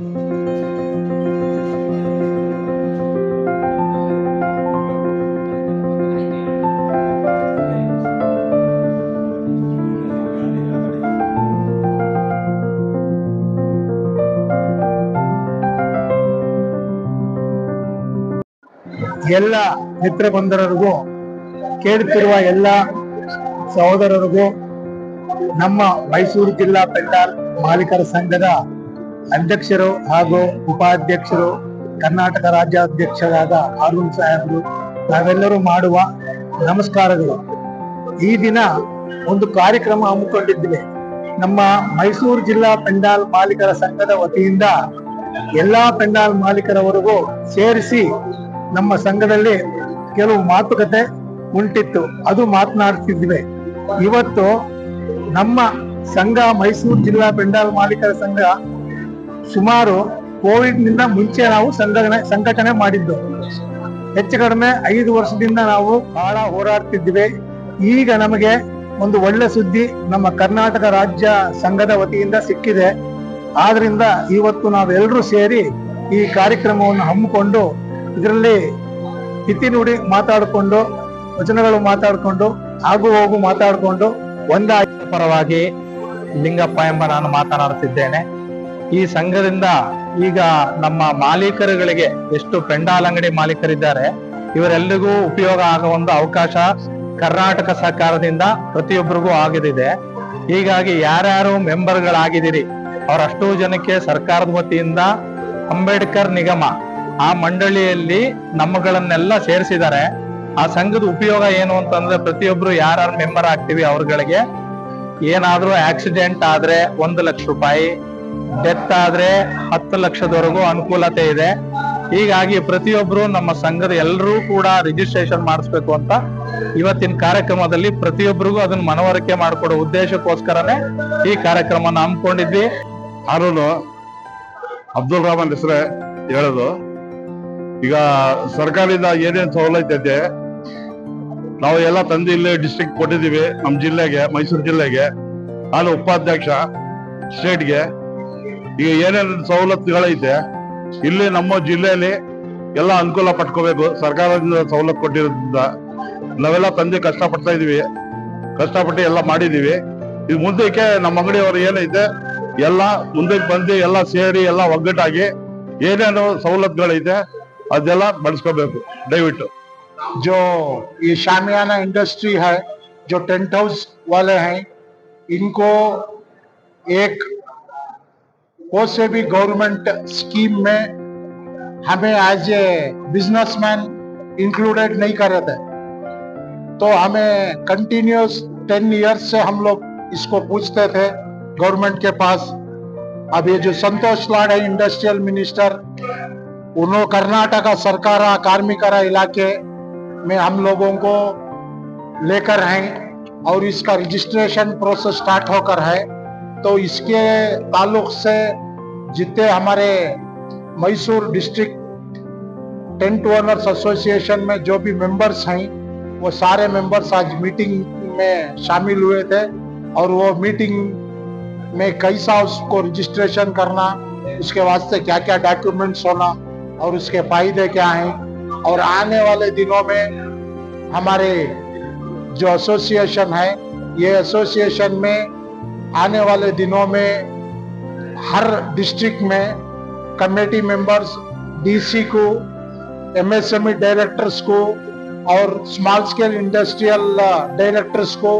ಎಲ್ಲ ಮಿತ್ರ ಬಂಧರರಿಗೂ ಕೇಳುತ್ತಿರುವ ಎಲ್ಲ ಸಹೋದರರಿಗೂ ನಮ್ಮ ಮೈಸೂರು ಜಿಲ್ಲಾ ಪೆಂಡಾಲ್ ಮಾಲೀಕರ ಸಂಘದ ಅಧ್ಯಕ್ಷರು ಹಾಗೂ ಉಪಾಧ್ಯಕ್ಷರು, ಕರ್ನಾಟಕ ರಾಜ್ಯಾಧ್ಯಕ್ಷರಾದ ಅರುಣ್ ಸಾಹೇಬರು, ನಾವೆಲ್ಲರೂ ಮಾಡುವ ನಮಸ್ಕಾರಗಳು. ಈ ದಿನ ಒಂದು ಕಾರ್ಯಕ್ರಮ ಹಮ್ಮಿಕೊಂಡಿದ್ದೇವೆ. ನಮ್ಮ ಮೈಸೂರು ಜಿಲ್ಲಾ ಪೆಂಡಾಲ್ ಮಾಲೀಕರ ಸಂಘದ ವತಿಯಿಂದ ಎಲ್ಲಾ ಪೆಂಡಾಲ್ ಮಾಲೀಕರವರೆಗೂ ಸೇರಿಸಿ ನಮ್ಮ ಸಂಘದಲ್ಲಿ ಕೆಲವು ಮಾತುಕತೆ ಉಂಟಿತ್ತು. ಅದು ಮಾತನಾಡ್ತಿದ್ವಿ ಇವತ್ತು ನಮ್ಮ ಸಂಘ ಮೈಸೂರು ಜಿಲ್ಲಾ ಪೆಂಡಾಲ್ ಮಾಲೀಕರ ಸಂಘ ಸುಮಾರು ಕೋವಿಡ್ನಿಂದ ಮುಂಚೆ ನಾವು ಸಂಘಟನೆ ಸಂಘಟನೆ ಮಾಡಿದ್ದು. ಹೆಚ್ಚು ಕಡಿಮೆ ಐದು ವರ್ಷದಿಂದ ನಾವು ಬಹಳ ಹೋರಾಡ್ತಿದ್ವಿ ಈಗ ನಮಗೆ ಒಂದು ಒಳ್ಳೆ ಸುದ್ದಿ ನಮ್ಮ ಕರ್ನಾಟಕ ರಾಜ್ಯ ಸಂಘದ ವತಿಯಿಂದ ಸಿಕ್ಕಿದೆ. ಆದ್ರಿಂದ ಇವತ್ತು ನಾವೆಲ್ಲರೂ ಸೇರಿ ಈ ಕಾರ್ಯಕ್ರಮವನ್ನು ಹಮ್ಮಿಕೊಂಡು ಇದರಲ್ಲಿ ಇತಿ ನುಡಿ ಮಾತಾಡಿಕೊಂಡು, ವಚನಗಳು ಮಾತಾಡಿಕೊಂಡು, ಆಗು ಹೋಗು ಮಾತಾಡಿಕೊಂಡು ಒಂದಾಗಿ ಪರವಾಗಿ ಲಿಂಗಪ್ಪ ಎಂಬ ನಾನು ಮಾತನಾಡುತ್ತಿದ್ದೇನೆ. ಈ ಸಂಘದಿಂದ ಈಗ ನಮ್ಮ ಮಾಲೀಕರುಗಳಿಗೆ ಎಷ್ಟು ಪೆಂಡಾಲ್ ಅಂಗಡಿ ಮಾಲೀಕರಿದ್ದಾರೆ, ಇವರೆಲ್ಲರಿಗೂ ಉಪಯೋಗ ಆಗೋ ಒಂದು ಅವಕಾಶ ಕರ್ನಾಟಕ ಸರ್ಕಾರದಿಂದ ಪ್ರತಿಯೊಬ್ಬರಿಗೂ ಆಗದಿದೆ ಹೀಗಾಗಿ ಯಾರ್ಯಾರು ಮೆಂಬರ್ಗಳಾಗಿದ್ದೀರಿ, ಅವರಷ್ಟು ಜನಕ್ಕೆ ಸರ್ಕಾರದ ವತಿಯಿಂದ ಅಂಬೇಡ್ಕರ್ ನಿಗಮ ಆ ಮಂಡಳಿಯಲ್ಲಿ ನಮ್ಮಗಳನ್ನೆಲ್ಲ ಸೇರಿಸಿದ್ದಾರೆ. ಆ ಸಂಘದ ಉಪಯೋಗ ಏನು ಅಂತಂದ್ರೆ ಪ್ರತಿಯೊಬ್ರು ಯಾರ್ಯಾರು ಮೆಂಬರ್ ಆಗ್ತೀವಿ ಅವ್ರಗಳಿಗೆ, ಏನಾದ್ರೂ ಆಕ್ಸಿಡೆಂಟ್ ಆದ್ರೆ ಒಂದು ಲಕ್ಷ ರೂಪಾಯಿ ಡೆತ್ ಆದ್ರೆ ಹತ್ತು ಲಕ್ಷದವರೆಗೂ ಅನುಕೂಲತೆ ಇದೆ. ಹೀಗಾಗಿ ಪ್ರತಿಯೊಬ್ರು ನಮ್ಮ ಸಂಘದ ಎಲ್ಲರೂ ಕೂಡ ರಿಜಿಸ್ಟ್ರೇಷನ್ ಮಾಡಿಸ್ಬೇಕು ಅಂತ ಇವತ್ತಿನ ಕಾರ್ಯಕ್ರಮದಲ್ಲಿ ಪ್ರತಿಯೊಬ್ಬರಿಗೂ ಅದನ್ನ ಮನವರಿಕೆ ಮಾಡಿಕೊಡೋ ಉದ್ದೇಶಕ್ಕೋಸ್ಕರನೇ ಈ ಕಾರ್ಯಕ್ರಮ ಹಮ್ಮಿಕೊಂಡಿದ್ವಿ. ಅರುಣ್ ಅಬ್ದುಲ್ ರಹಮಾನ್ ಹೆಸರೇ ಹೇಳೋದು. ಈಗ ಸರ್ಕಾರದಿಂದ ಏನೇನು ಸವಲತ್ತು ಇದೆ, ನಾವು ಎಲ್ಲ ತಂದು ಇಲ್ಲಿ ಡಿಸ್ಟ್ರಿಕ್ಟ್ ಕೊಟ್ಟಿದ್ದೀವಿ, ನಮ್ಮ ಜಿಲ್ಲೆಗೆ, ಮೈಸೂರು ಜಿಲ್ಲೆಗೆ. ನಾನು ಉಪಾಧ್ಯಕ್ಷ ಸ್ಟೇಟ್ಗೆ ಈಗ ಏನೇನು ಸವಲತ್ತುಗಳೈತೆ ಇಲ್ಲಿ ನಮ್ಮ ಜಿಲ್ಲೆಯಲ್ಲಿ ಎಲ್ಲ ಅನುಕೂಲ ಪಟ್ಕೋಬೇಕು ಸರ್ಕಾರದಿಂದ ಸವಲತ್ತು ಕೊಟ್ಟಿರೋದ್ರಿಂದ ನಾವೆಲ್ಲ ತಂದೆ ಕಷ್ಟ ಪಡ್ತಾ ಇದೀವಿ ಕಷ್ಟಪಟ್ಟು ಎಲ್ಲ ಮಾಡಿದೀವಿ ಇದು ಮುಂದಕ್ಕೆ ನಮ್ಮ ಅಂಗಡಿಯವರು ಏನೈತೆ ಎಲ್ಲ ಮುಂದಕ್ಕೆ ಬಂದು ಎಲ್ಲ ಸೇರಿ ಎಲ್ಲ ಒಗ್ಗಟ್ಟಾಗಿ ಏನೇನು ಸವಲತ್ತುಗಳೈತೆ ಅದೆಲ್ಲ ಬಳಸ್ಕೋಬೇಕು ದಯವಿಟ್ಟು जो ये शामियाना इंडस्ट्री है जो टेंट हाउस वाले हैं इनको एक वो से भी गवर्नमेंट स्कीम में हमें एज ए बिजनेसमैन इंक्लूडेड नहीं कर रहे थे। तो हमें कंटिन्यूस टेन इयर्स से हम लोग इसको पूछते थे गवर्नमेंट के पास। अब ये जो संतोष लाड है इंडस्ट्रियल मिनिस्टर उन्होंने कर्नाटका सरकार कार्मिकर इलाके में हम लोगों को लेकर हैं और इसका रजिस्ट्रेशन प्रोसेस स्टार्ट होकर है। तो इसके ताल्लुक से जितने हमारे Mysore district tent owners association में जो भी मेंबर्स हैं, वो सारे मेंबर्स आज मीटिंग में शामिल हुए थे और वो मीटिंग में कैसा उसको रजिस्ट्रेशन करना, उसके वास्ते क्या क्या डॉक्यूमेंट्स होना और उसके फ़ायदे क्या हैं। और आने वाले दिनों में हमारे जो एसोसिएशन है, ये एसोसिएशन में आने वाले दिनों में हर डिस्ट्रिक्ट में कमेटी मेंबर्स डीसी को एमएसएमई डायरेक्टर्स को और स्मॉल स्केल इंडस्ट्रियल डायरेक्टर्स को,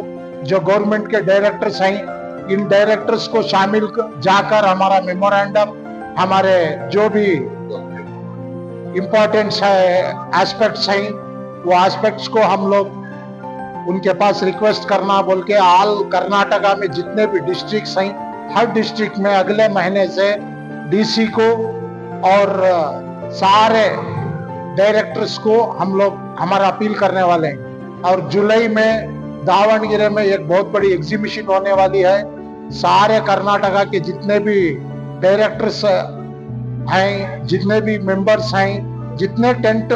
जो गवर्नमेंट के डायरेक्टर्स हैं, इन डायरेक्टर्स को शामिल जाकर हमारा मेमोरेंडम हमारे जो भी इम्पोर्टेंट्स है एस्पेक्ट्स हैं, वो एस्पेक्ट्स को हम लोग उनके पास रिक्वेस्ट करना, बोल के ऑल कर्नाटका में जितने भी डिस्ट्रिक्ट हैं, हर डिस्ट्रिक्ट में अगले महीने से डीसी को और सारे डायरेक्टर्स को हम लोग, हमारा अपील करने वाले हैं। और जुलाई में दावणगिरे में एक बहुत बड़ी एग्जीबिशन होने वाली है। सारे कर्नाटका के जितने भी डायरेक्टर्स हैं, जितने भी मेंबर्स हैं, जितने टेंट